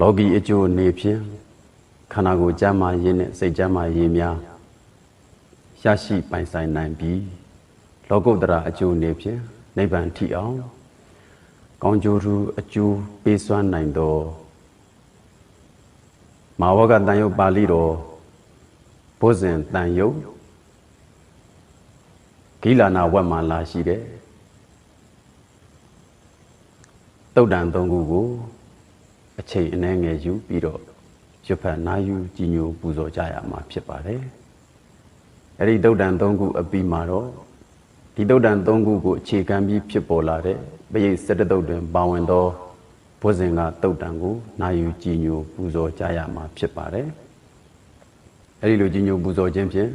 လောကီအကျိုးအနေဖြင့်ခန္ဓာကိုယ်ကျမ်းမာရေးနဲ့စိတ်ကျမ်းမာရေးများရရှိပိုင်ဆိုင်နိုင်ပြီးလောကုတ္တရာအကျိုးအနေဖြင့်နိဗ္ဗာန်ထိအောင်ကောင်းကျိုးထူးအကျိုးပေးစွမ်းနိုင်သောမာဝကတန်ယုတ်ပါဠိတော်ဘုဇင်တန်ယုတ်ဂိလာနာဝတ်မှလာရှိတဲ့တုတ်တန်သုံးခုကို အချိန်အနည်းငယ်ယူပြီးတော့ရွတ်ဖတ်နာယူကြည်ညိုပူဇော်ကြရမှာဖြစ်ပါတယ်။အဲ့ဒီတုတ်တန်သုံးခုအပြီးမှာတော့ဒီတုတ်တန်သုံးခုကိုအခြေခံပြီးဖြစ်ပေါ်လာတဲ့ပရိတ်စတတုတ်တွင်ပါဝင်သောဘုဇင်ကတုတ်တန်ကိုနာယူကြည်ညိုပူဇော်ကြရမှာဖြစ်ပါတယ်။အဲ့ဒီလိုကြည်ညိုပူဇော်ခြင်းဖြင့်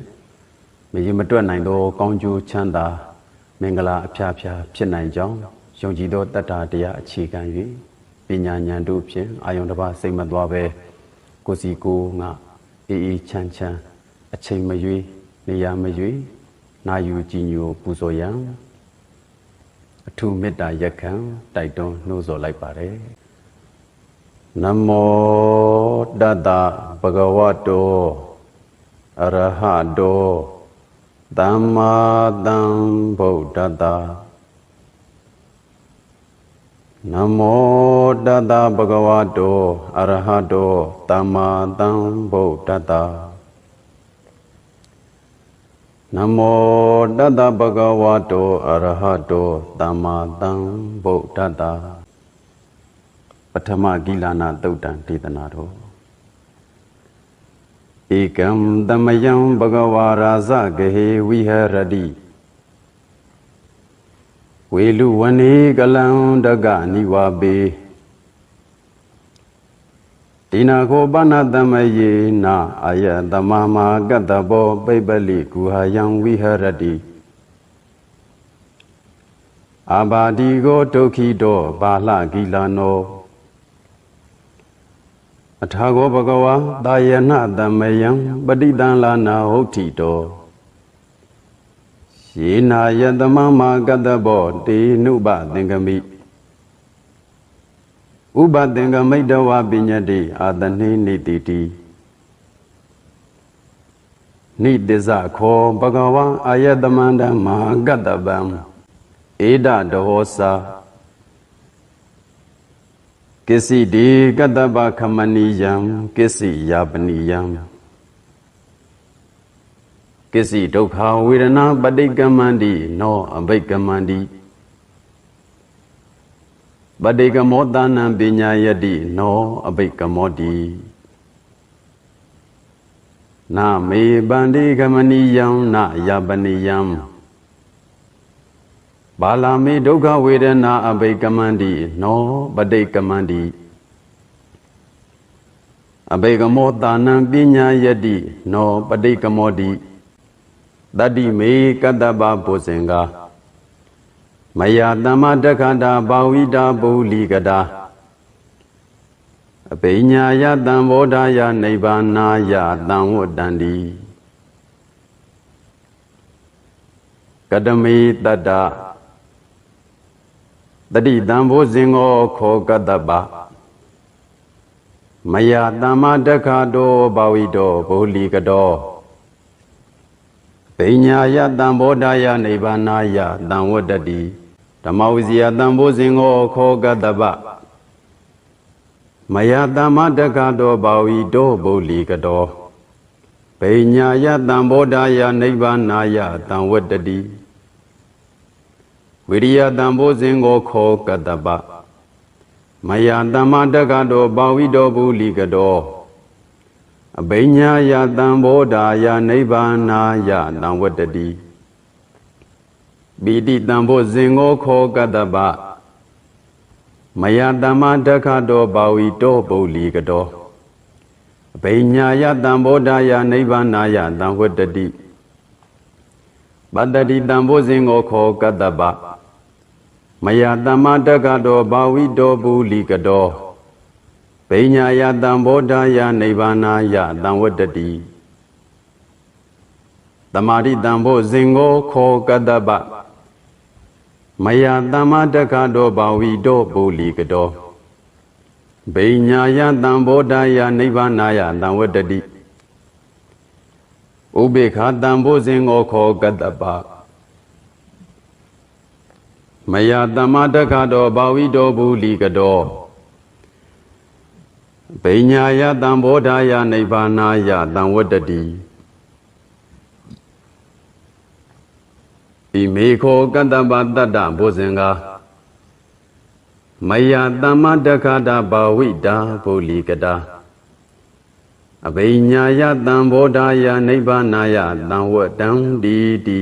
မရေမတွက်နိုင်သောကောင်းကျိုးချမ်းသာမင်္ဂလာအဖျားဖျားဖြစ်နိုင်ကြောင်းယုံကြည်သောတတ္တာတရားအခြေခံ၍ ပညာဉာဏ်တို့ဖြင့်အာယုန်တစ်ပါးစိတ်မသွားပဲကိုစီကိုငါအေးအေးချမ်းချမ်းအချိန်မရွေးနေရာမရွေးနာယူကြည်ညိုပူဇော်ရန်အထူးမေတ္တာရက်ခံတိုက်တွန်းနှိုးဆော်လိုက်ပါတယ်နမောတတ္တဗဂဝတောအရဟတောသမ္မာသမ္ဗုဒ္ဓတ္တ နမောတတ္တဗဂဝတောအရဟတောသမ္မာသမ္ဗုဒ္ဓတ္တနမောတတ္တဗဂဝတောအရဟတောသမ္မာသမ္ဗုဒ္ဓတ္တပထမဂိလနာတုတ်တံဒေသနာတော်ဧကံသမယံဘဂဝါရာဇဂဟေဝိဟရတိ ဝေလူဝနေကလံတကနိဝါပေတိနာခောပနသမယေနာအာယတမမာကတ္တဘောပိပလိကုဟာယံဝိဟရတိအာဘာဒီကိုဒုက္ခိတောဘာလဂီလာနောအထာဂောဘဂဝါတာယနာတမယံပဋိတံလာနာဟုတ်တိတော ယေနာယတမမာကတ္တဘောတေနုပသင်္ကမိဥပသင်္ကမိတဝပညတိအာတနိနိတိတိနိတ္တဇခောဘဂဝံအာယတမန္တမဟာကတ္တဗံဧဒတဟောစာကိစီဒီကတ္တဗခမဏီယံကိစီယာပနိယံ ကိစီဒုက္ခဝေဒနာပဋိကမန္တိနောအဘိကမန္တိပဋိကမောတနံပညာယတိနောအဘိကမောတိနာမေပန္တိကမဏီယံနာယပနိယံဘာလာမေဒုက္ခဝေဒနာအဘိကမန္တိနောပဋိကမန္တိအဘိကမောတာနံပညာယတိနောပဋိကမောတိ တတ္တိမေကတ္တပပုဇင်္ဂမယတမ္မတက္ခတာဘာဝိတာပုလိကတာအပိညာယတံဘောဓာယနိဗ္ဗာနာယတံဝတ္တန္တိကတမေတတ္တတတိတံဘောဇင်္ဂောခောကတ္တပမယတမ္မတက္ခတောဘာဝိတောပုလိကတော ပညာယတံဘောဓာယနိဗ္ဗာနာယတံဝတ္တတိဓမ္မဝစီယတံဘောဇင်္ဂောခောကတ္တပမယတမ္မတက္ခတောဘာဝိတောပုလိကတောပညာယတံဘောဓာယနိဗ္ဗာနာယတံဝတ္တတိဝိရိယတံဘောဇင်္ဂောခောကတ္တပမယတမ္မတက္ခတောဘာဝိတောပုလိကတော အဘိညာယတံဘောဓာယနိဗ္ဗာနာယတံဝတ္တတိပိတိတံဘောဇင်္ဂောခောကတ္တပမယတမ္မတက္ခတောဘာဝိတောပုလိကတောအဘိညာယတံဘောဓာယနိဗ္ဗာနာယတံဝတ္တတိပတ္တိတံဘောဇင်္ဂောခောကတ္တပမယတမ္မတက္ခတောဘာဝိတောပုလိကတော ပညာယတံဘောဓာယနိဗ္ဗာနာယတံဝတ္တတိတမာရိတံဘောဇင်္ဂောခောကတ္တပမယတမ္မတက္ခတောဘာဝိတောပုလိကတောဗိညာယတံဘောဓာယနိဗ္ဗာနာယတံဝတ္တတိဥပေက္ခတံဘောဇင်ငောခောကတ္တပမယတမတက္ခတောဘာဝိတောဘူလီကတော ဗိညာယတံဘောဓာယနိဗ္ဗာနာယတံဝတ္တတိဣမေခောကတ္တပတတ္တဘောဇင်ကာမယတမတက္ခတာဘာဝိတာဘူလီကတာအဘိညာယတံဘောဓာယနိဗ္ဗာနာယတံဝတ္တံဒီတိ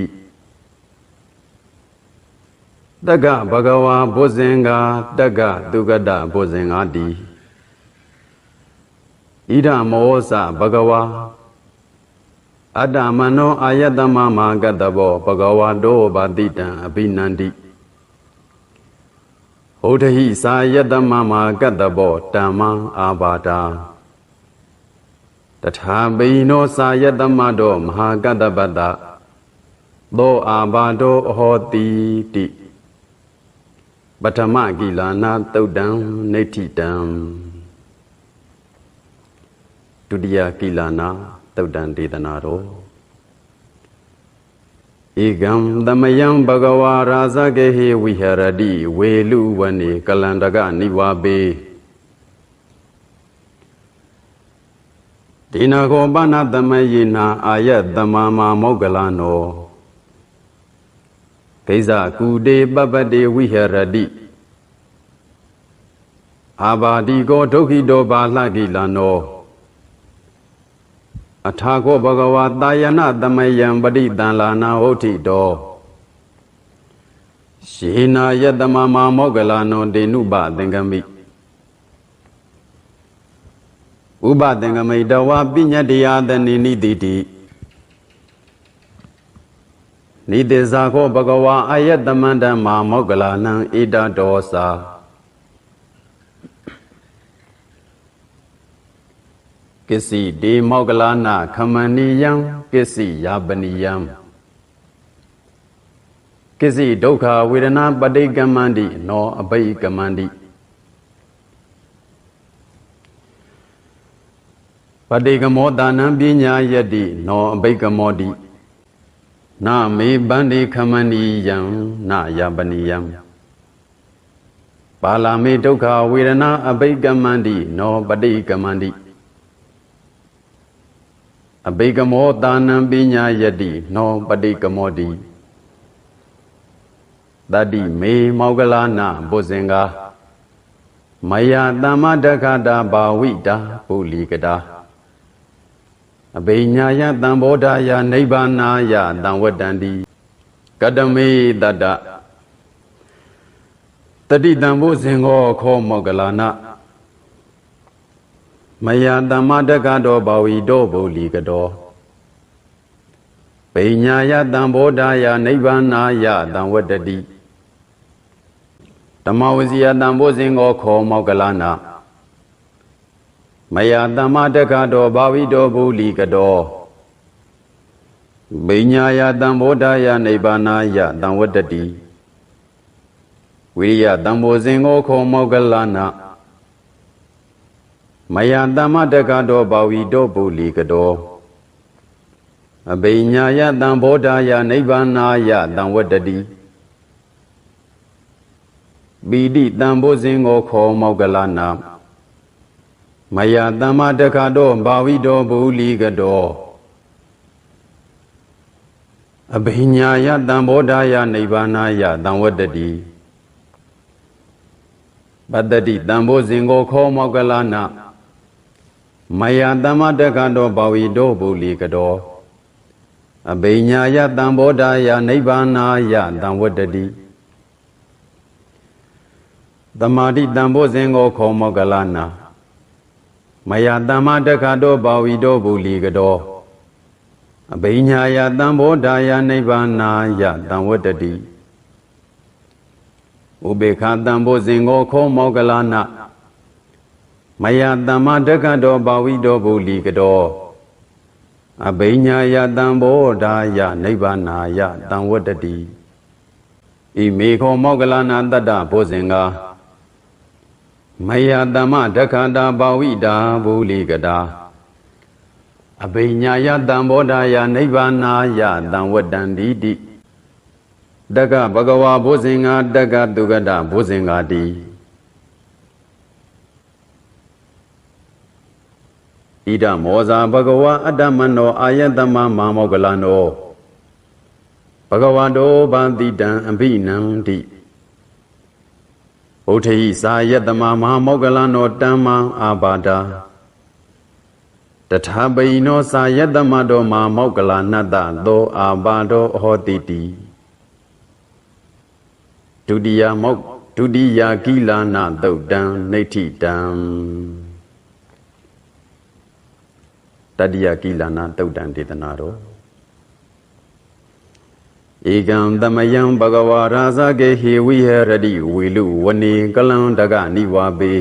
တက္ကဘဂဝါဘုဇင်္ဂာတက္ကသူကတဘုဇင်္ဂာတိ ဣဒမောစဘဂဝါအတ္တမနောအာယတမမကတ္တဘောဘဂဝါတောဘာတိတံအဘိနန္တိဟောတဟိသာယတမမကတ္တဘောတမ္မအာဘာတာတထာဘိနောသာယတမတောမဟာကတ္တပတ္တသောအာဘာတောအဟောတိတိပထမကိလာနာတုတ်တံနေဋ္ဌိတံ ဒုတိယကိလာနာတုတ်တံဒေသနာတော်ဧကံသမယံဘဂဝါရာဇကေဟိဝိဟရတိဝေလူဝနေကလန္တကနိဝါပေဒီနာခောပဏသမယေနာအာယတမမာမောဂလနောဘိဇကုတေပပတေဝိဟရတိအာဘာတိကောဒုက္ခိတောဘာလှကိလနော အထာကောဘဂဝါတာယနာသမယံပရိတန်လာနာဟုတ်တိတောရှေနာယတမမာမောဂလနောဒေနုပသင်္ကမိဥပသင်္ကမိတဝါပိညတယသနိနိတိတိနိတေဇာခောဘဂဝါအယတမန္တမာမောဂလနံဣဒတောသာ ကစ္စည်းဒေမောကလာနာခမဏီယံကစ္စည်းယာပနိယံကစ္စည်းဒုက္ခဝေဒနာပဋိကမ္မန္တိနောအဘိကမ္မန္တိပဋိကမောတာနံပညာယတ္တိနောအဘိကမောတိနာမေဗန္တိခမဏီယံနာယပနိယံပါလာမေဒုက္ခဝေဒနာအဘိကမ္မန္တိနောပဋိကမ္မန္တိ အဘိကမောတာနံပညာယတိနောပတိကမောတိတတိမေမောဂလာနာဘုဇင်္ဂာမယတမ္မတက္ခတာဘာဝိတာပုလီကတာအဘိညာယတံဘောဓာယနိဗ္ဗာနာယတံဝတ္တန္တိကတမေတတ္တတတိတံဘုဇင်္ဂောခောမောဂလာနာ မယတမ္မတက္ကတောဘာဝီတောဗုလီကတောပိညာယတံဘောဓာယနိဗ္ဗာနာယတံဝတ္တတိဓမ္မဝစီယတံဘောဇင်ကိုခောမောကလနာမယတမ္မတက္ကတောဘာဝီတောဗုလီကတောပိညာယတံဘောဓာယနိဗ္ဗာနာယတံဝတ္တတိဝိရိယတံဘောဇင်ကိုခောမောကလနာ မယတမ္မတကတောဘာဝီတောပုလီကတောအဘိညာယတံဘောဓာယနိဗ္ဗာနာယတံဝတ္တတိပိဋိတံဘောဇင်ကိုခောမောကလနာမယတမ္မတကတောဘာဝီတောပုလီကတောအဘိညာယတံဘောဓာယနိဗ္ဗာနာယတံဝတ္တတိပတ္တိတံဘောဇင်ကိုခောမောကလနာ မယတမတက္ကတောဘာဝီတောဗုလီကတောအဘိညာယတံဘောဓာယနိဗ္ဗာနာယတံဝတ္တတိသမာတိတံဘောဇင်ကိုခောမောကလနာမယတမတက္ကတောဘာဝီတောဗုလီကတောအဘိညာယတံဘောဓာယနိဗ္ဗာနာယတံဝတ္တတိဥပေက္ခတံဘောဇင်ကိုခောမောကလနာ မယတမ္မတက္ကတောဘာဝိတောဗုလီကတောအဘိညာယတံဘောဓာယနိဗ္ဗာနာယတံဝတ္တတိဣမေခောမောကလနာတတ္တဘောဇင်္ဂာမယတမဒက္ခတာဘာဝိတာဘူလီကတာအဘိညာယတံဘောဓာယနိဗ္ဗာနာယတံဝတ္တန္တိတိတက္ကဘဂဝါဘုဇင်္ဂတက္ကတုကတဘုဇင်္ဂတိ ဣဒမောဇာဘဂဝါအတ္တမနောအာယတမမာမောကလနောဘဂဝါတောဗန္တိတံအဘိနန္တိဘုထေဤစာယတမမဟာမောကလနောတမ္မံအာဘာဒာတထာပိနောစာယတမတောမဟာမောကလနတ္တသောအာဘာဒောဟောတိတိဒုတိယမောဒုတိယကိလာနသုတ်တံနေဋ္ဌိတံ တတိယကိလာနသုတ်တံဒေသနာတော်ဧကံသမယံဘဂဝါရာဇကေဟေဝိဟရတိဝေလူဝနေကလံတကနိဝါပေ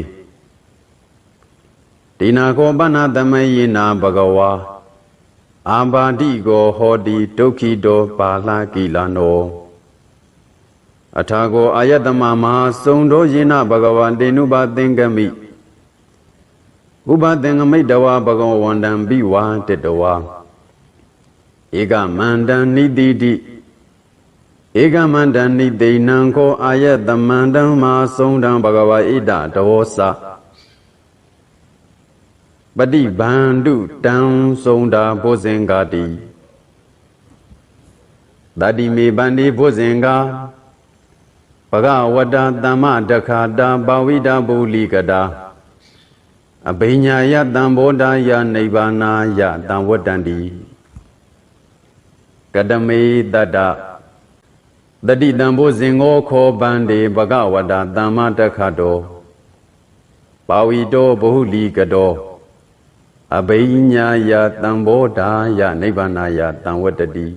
တိနာခောပဏသမယေနာဘဂဝါအာဘာတိကိုဟောတိဒုက္ခိတောပါဠကိလနောအထာကိုအာယတမမဟာစုံတော်ယေနဘဂဝါတေနုပါသင်္ကမိ ဥပသင်္ကမိတဝါဘဂဝန္တံဘိဝါတတဝါဧကမန္တံနိတိတိဧကမန္တနိသိဏံခောအာယတမန္တံမာသုံးတံဘဂဝါဣဒတဝောစပฏิဗန္ဓုတံသုံးတာဘုဇင်္ဂတိတတိမေဗန္ဒီဘုဇင်္ဂဘဂဝတ္တသမ္မတခာတာပါဝိတာဘူလိကတာ အဘိညာယတံဘောဓာယနိဗ္ဗာနာယတံဝတ္တန္တိကတမေတတ္တတတိတံဘုဇင်္ဂောခောပန္တေဘဂဝတ္တသမ္မတခတောပါဝီတောဘဟုလီကတောအဘိညာယတံဘောဓာယနိဗ္ဗာနာယတံဝတ္တတိ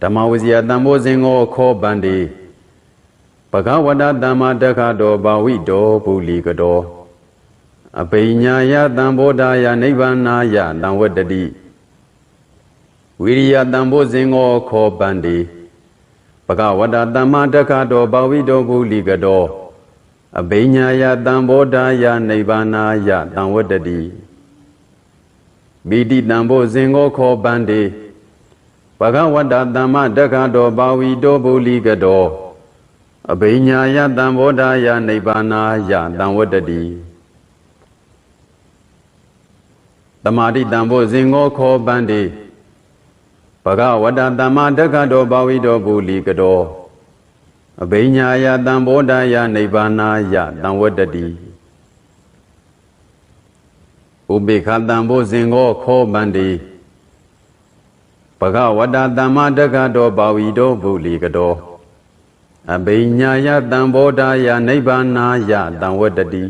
ဓမ္မဝဇယတံဘောဇင်္ဂောခောပန္တေဘဂဝတ္တသမ္မတခတောပါဝိတောဘုလီကတော အဘိညာယတံဘောဓာယနိဗ္ဗာနာယတံဝတ္တတိဝိရိယတံဘောဇင်္ဂောခောပန္တေဘဂဝတ္တသမ္မာတက္ခတောဘာဝိတောပုလိကတောအဘိညာယတံဘောဓာယနိဗ္ဗာနာယတံဝတ္တတိမိတိတံဘောဇင်္ဂောခောပန္တေဘဂဝတ္တသမ္မာတက္ခတောဘာဝိတောပုလိကတောအဘိညာယတံဘောဓာယနိဗ္ဗာနာယတံဝတ္တတိ တမာတိတံဘောဇင်္ဂောခောပန္တေဘဂဝတ္တသမ္မာတက္ကတောဘာဝိတောဘူလီကတောအဘိညာယတံဘောဓာယနိဗ္ဗာနာယတံဝတ္တတိဥပိခတံဘောဇင်္ဂောခောပန္တိဘဂဝတ္တသမ္မာတက္ကတောဘာဝိတောဘူလီကတောအဘိညာယတံဘောဓာယနိဗ္ဗာနာယတံဝတ္တတိ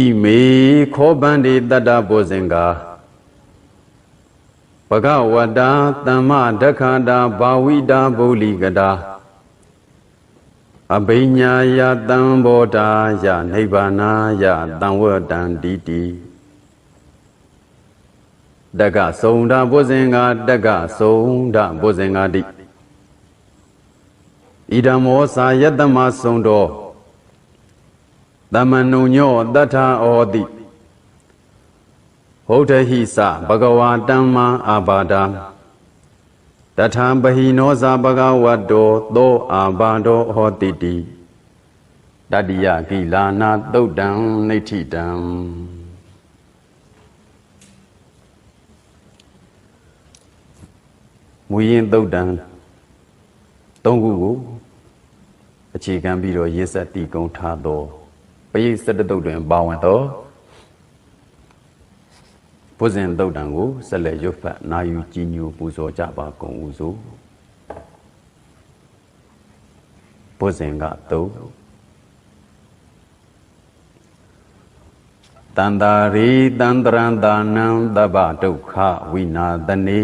ဣမေခောပန္တိတတ္တဘောဇင်္ဂာဘဂဝတ္တာသမ္မဒက္ခတာဘာဝိတာဗုလိကတာအဘိညာယတံဘောဓာယနိဗ္ဗာနာယတံဝတ္တံတိတိတက္ကသုံးဓဘုဇင်္ဂတက္ကသုံးဓဘုဇင်္ဂတိဣဒမောသာယတမသုံးတော် သမဏုညောတထာဩတိဟုတ်တဟိစဘဂဝါတမ္မာအာဘာဒာတထာပဟိနောဇာဘဂဝတ္တောသောအာဘာဒောဟောတိတိတတိယကိလာနာသုတ်တံနိဋ္ဌိတံမူရင်သုတ်တံသုံးခုကိုအခြေခံပြီးတော့ရေးဆက်တည်ကုံထားသော ပရိစ္ဆတတုတ်တွင်ပါဝင်သောဘုဇင်တုတ်တံကိုဆက်လက်ရွတ်ဖတ်နာယူကြည်ညိုပူဇော်ကြပါကုန်ဦးစို့ဘုဇင်ကတုတ်တန္တာရိတန္တရံတာနံတဗ္ဗဒုက္ခဝိနာတနေ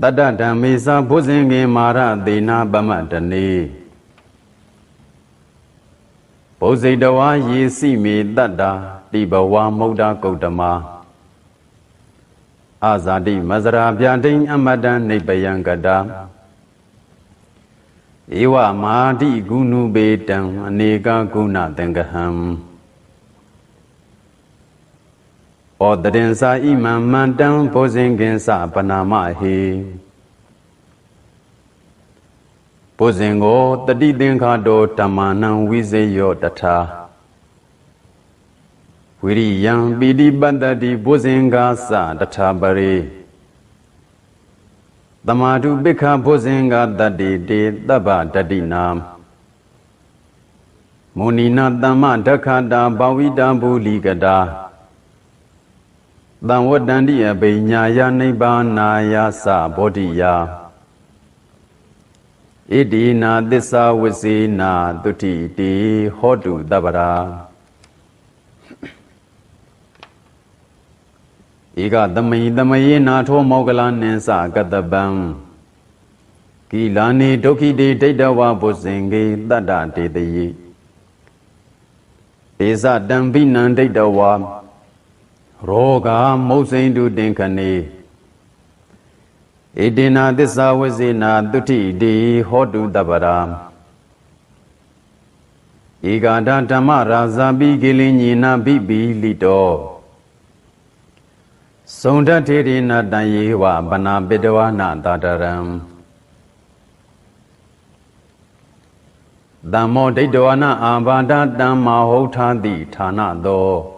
တတ္တဓမ္မေသာဘုဇင်ကေမာရသေနာပမတနေဘု ဇိတဝါယေစီမေတတ္တာတိဘဝမௌဒဂௌတမအာဇာတိမဇရာဗျာတိအမတံနိဗ္ဗယံကတာဧဝမာတိဂုဏုပေတံအနေကဂုဏသင်္ကဟံဩတရင်စာဣမံမန္တံဘောဇင်ကင်္စပနာမဟေ ဘောဇင်ကိုတတိသင်္ခါတောဓမ္မာနံဝိဇေယောတထာဝိရိယံပိတိပတ္တတိဘောဇင်ကာသတထာပရိသမာဓုပိက္ခဘောဇင်ကာတတ္တိတေတဗ္ဗတတိနာမုဏိနာတမ္မဒက္ခတာဘာဝိတံဘူလီကတာတံဝတ္တန္တိအပိညာယနိဗ္ဗာနာယသဘောဓိယ ဣတိနာသစ္စာဝစေနာတုတိတိဟောတုတပ္ပရာဧကသမိသမယေနာထောမောကလနိသကတပံကိလာနေဒုက္ခိတေဒိဋ္ဌဝဘုဇင်ကေတတ္တတေတယိဧဇတံပိနံဒိဋ္ဌဝရောဂမုတ်စိန်တုတင်ခနေ ဣတိနာသစ္စာဝစေနာတုတိတိဟောတုတပ္ပရာဧကာဒဓမ္မရာဇာပိကိလင်ညိနာပိပိလိတောသုံဒထေရိနာတံယေဝဗနာပိတဝနာတာတရံတမ္မောဒိဋ္ဌဝနာအာဘာဒတံမဟုတ်ထာတိဌာနသော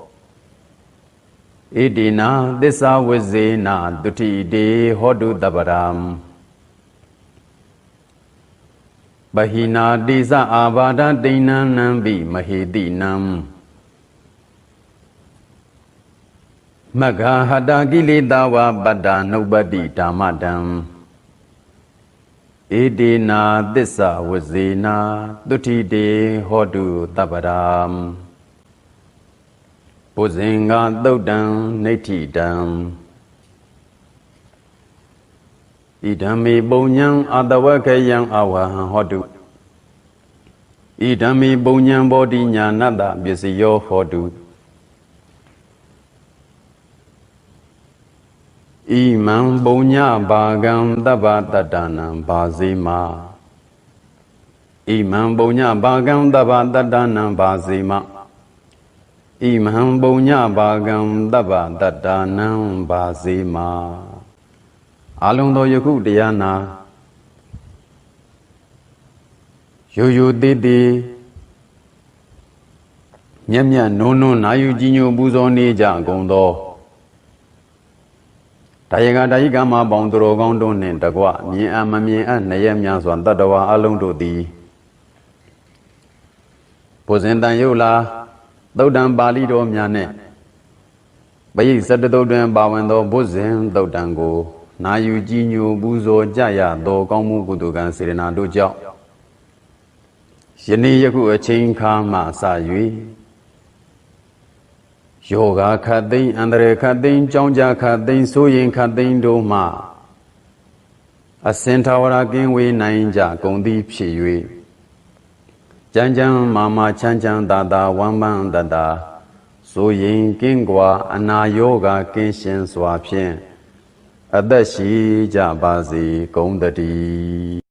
ဣတိနာသစ္စာဝဇေနာတုတိတေဟောတုတပ္ပရံဘဟိနာတိဇအာဘာဒတိဏံနံပိမဟေတိနံမဂ္ဂဟတာကိလေသာဝပတ္တနုပ္ပတိဓမ္မတံဣတိနာသစ္စာဝဇေနာတုတိတေဟောတုတပ္ပရံ ပုဇင်္ဂသုတ်တံနေဋ္ဌိတံဣဒံမေပုံညံအတဝခေယံအဝဟံဟောတုဣဒံမေပုံညံဘောဓိညာနတ္တပစ္စယောဟောတုဣမံပုံညဘာကံတဗ္ဗတတ္တနံဘာဇေမာဣမံပုံညဘာကံတဗ္ဗတတ္တနံဘာဇေမာ ဣမံပုံညဘာကံတဗ္ဗတတ္တနံဘာဇေမာအလုံးသောယခုတရားနာယိုယိုသေးသေးမြတ်မြတ်နုံနုံနာယူကြီးညိုပူဇော်နေကြကုန်သောတာယကတာယိကမပေါင်းသူတော်ကောင်းတို့နှင့်တကွမြင်အမမြင်အနှရဲများစွာတတ္တဝါအလုံးတို့သည်ဘုဇင်တန်ယုတ်လာ သုတ်တံပါဠိတော်များနဲ့ပရိသတ္တသုတ်တွင်ပါဝင်သောဘုဇင်သုတ်တံကိုနာယူကြည်ညိုပူဇော်ကြရသောကောင်းမှုကုသိုလ်ကံစေရနာတို့ကြောင့်ယနေ့ယခုအချိန်ခါမှစ၍ယောဂခတ်သိမ်းအန္တရာယ်ခတ်သိမ်းကြောင်းကြခတ်သိမ်းဆိုရင်ခတ်သိမ်းတို့မှအစင်ထာဝရကင်းဝေးနိုင်ကြကုန်သည်ဖြစ်၍ ကြမ်းကြမ်းမာမာချမ်းချမ်းသာသာဝမ်းပန်းတတာဆိုရင်ကင်းကွာအနာယောဂကင်းရှင်းစွာဖြင့်အသက်ရှိကြပါစေကုန်တည်း